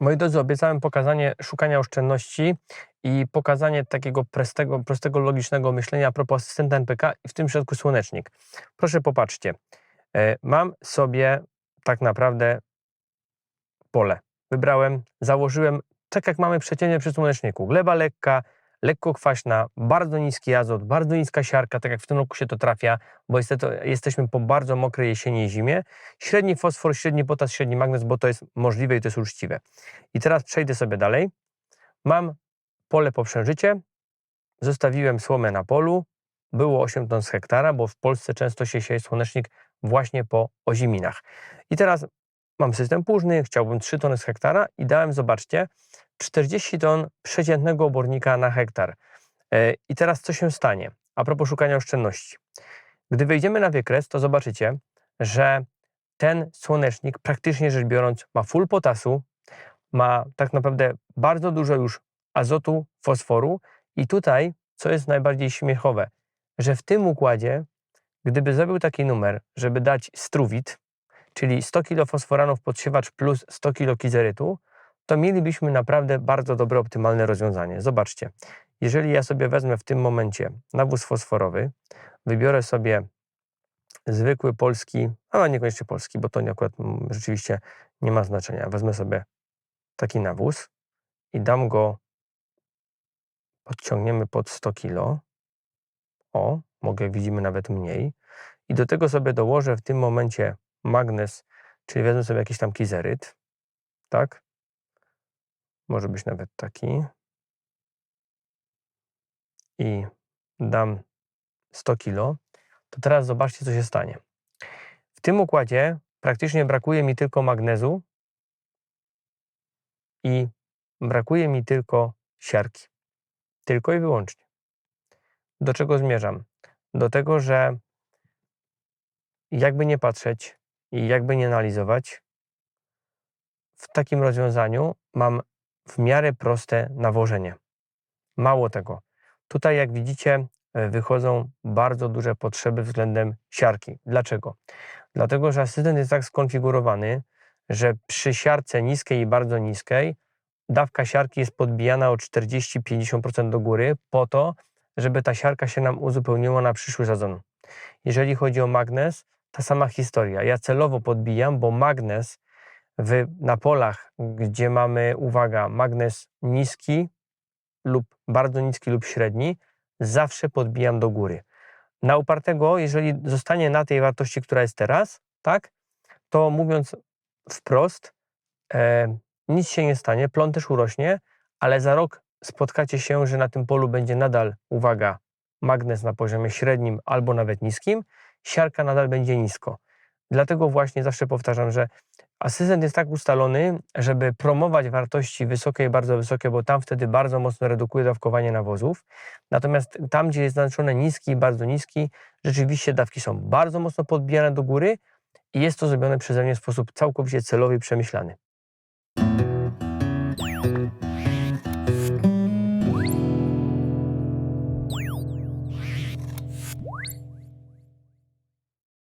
Moi drodzy, obiecałem pokazanie szukania oszczędności i pokazanie takiego prostego, prostego logicznego myślenia a propos asystenta NPK i w tym przypadku słonecznik. Proszę popatrzcie. E, Mam sobie tak naprawdę pole. Wybrałem, założyłem, tak jak mamy przeciętnie przy słoneczniku. Gleba lekka, lekko kwaśna, bardzo niski azot, bardzo niska siarka, tak jak w tym roku się to trafia, bo niestety jesteśmy po bardzo mokrej jesieni i zimie. Średni fosfor, średni potas, średni magnez, bo to jest możliwe i to jest uczciwe. I teraz przejdę sobie dalej. Mam pole poprzężycie, zostawiłem słomę na polu, było 8 ton z hektara, bo w Polsce często się sieje słonecznik właśnie po oziminach. I teraz mam system płużny, chciałbym 3 tony z hektara i dałem, zobaczcie, 40 ton przeciętnego obornika na hektar. E, I teraz co się stanie? A propos szukania oszczędności. Gdy wejdziemy na wykres, to zobaczycie, że ten słonecznik praktycznie rzecz biorąc ma full potasu, ma tak naprawdę bardzo dużo już azotu, fosforu i tutaj, co jest najbardziej śmiechowe, że w tym układzie, gdyby zrobił taki numer, żeby dać struwit, czyli 100 kg fosforanów podsiewacz plus 100 kg kizerytu, to mielibyśmy naprawdę bardzo dobre, optymalne rozwiązanie. Zobaczcie, jeżeli ja sobie wezmę w tym momencie nawóz fosforowy, wybiorę sobie zwykły polski, a niekoniecznie polski, bo to akurat mm, rzeczywiście nie ma znaczenia. Wezmę sobie taki nawóz i dam go, podciągniemy pod 100 kg. O, mogę, widzimy, nawet mniej. I do tego sobie dołożę w tym momencie magnez, czyli wezmę sobie jakiś tam kizeryt, tak? Może być nawet taki. I dam 100 kg. To teraz zobaczcie, co się stanie. W tym układzie praktycznie brakuje mi tylko magnezu i brakuje mi tylko siarki. Tylko i wyłącznie. Do czego zmierzam? Do tego, że jakby nie patrzeć i jakby nie analizować, w takim rozwiązaniu mam w miarę proste nawożenie. Mało tego, tutaj jak widzicie e, wychodzą bardzo duże potrzeby względem siarki. Dlaczego? Dlatego, że asystent jest tak skonfigurowany, że przy siarce niskiej i bardzo niskiej dawka siarki jest podbijana o 40-50% do góry po to, żeby ta siarka się nam uzupełniła na przyszły sezon. Jeżeli chodzi o magnez, ta sama historia. Ja celowo podbijam, bo magnez w, na polach, gdzie mamy, uwaga, magnez niski lub bardzo niski lub średni, zawsze podbijam do góry. Na upartego, jeżeli zostanie na tej wartości, która jest teraz, tak, to mówiąc wprost, e, nic się nie stanie, plon też urośnie, ale za rok spotkacie się, że na tym polu będzie nadal, uwaga, magnez na poziomie średnim albo nawet niskim, siarka nadal będzie nisko. Dlatego właśnie zawsze powtarzam, że asystent jest tak ustalony, żeby promować wartości wysokie i bardzo wysokie, bo tam wtedy bardzo mocno redukuje dawkowanie nawozów. Natomiast tam, gdzie jest zaznaczone niski i bardzo niski, rzeczywiście dawki są bardzo mocno podbijane do góry i jest to zrobione przeze mnie w sposób całkowicie celowy i przemyślany.